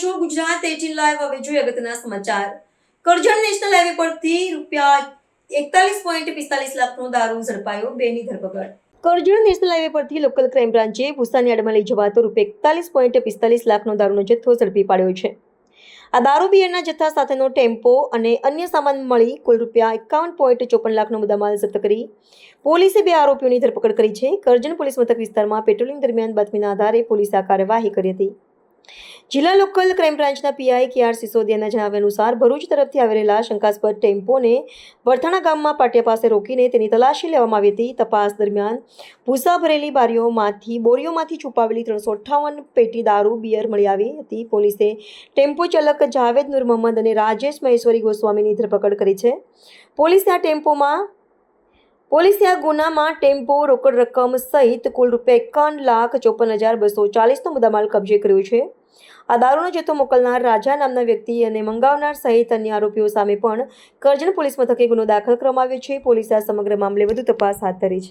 છો Gujarat eighteen live. હવે જોઈએ અગત્યના સમાચાર. કરજણ નેશનલ હાઈવે પરથી રૂપિયા એકતાલીસ પોઈન્ટ પિસ્તાલીસ લાખનો દારૂ ઝડપાયો બેની ધરપકડ. કરજણ નેશનલ હાઈવે પરથી લોકલ ક્રાઇમ બ્રાન્ચે ભૂસાની આડમાં લઈ જવાતો રૂપિયા એકતાલીસ પોઈન્ટ પિસ્તાલીસ લાખનો દારૂનો જથ્થો ઝડપી પાડ્યો છે. આ દારૂ બિયરના જથ્થા સાથેનો ટેમ્પો અને અન્ય સામાન મળી કુલ રૂપિયા એકાવન પોઈન્ટ ચોપન લાખનો મુદ્દામાલ જપ્ત કરી પોલીસે બે આરોપીઓની ધરપકડ કરી છે. કરજણ પોલીસ મથક વિસ્તારમાં પેટ્રોલિંગ દરમિયાન બાતમીના આધારે પોલીસે આ કાર્યવાહી કરી હતી. જિલ્લા લોકલ ક્રાઇમ બ્રાન્ચના પીઆઈ કે આર સિસોદિયાના જણાવ્યા અનુસાર ભરૂચ તરફથી આવેલા શંકાસ્પદ ટેમ્પોને વરથાણા ગામમાં પાટિયા પાસે રોકીને તેની તલાશી લેવામાં આવી હતી. તપાસ દરમિયાન ભૂસા ભરેલી બારીઓમાંથી, બોરીઓમાંથી છુપાવેલી ત્રણસો અઠ્ઠાવન પેટી દારૂ, બિયર મળી આવી હતી. પોલીસે ટેમ્પો ચાલક જાવેદ નૂર મોહમ્મદ અને રાજેશ મહેશ્વરી ગોસ્વામીની ધરપકડ કરી છે. પોલીસે આ ટેમ્પોમાં પોલીસે આ ગુનામાં ટેમ્પો, રોકડ રકમ સહિત કુલ રૂપિયા એકાવન લાખ ચોપન હજાર બસો ચાલીસનો મુદ્દામાલ કબજે કર્યો છે. આ દારૂનો જથ્થો મોકલનાર રાજા નામના વ્યક્તિ અને મંગાવનાર સહિત અન્ય આરોપીઓ સામે પણ કરજણ પોલીસ મથકે ગુનો દાખલ કરવામાં આવ્યો છે. પોલીસે આ સમગ્ર મામલે વધુ તપાસ હાથ ધરી છે.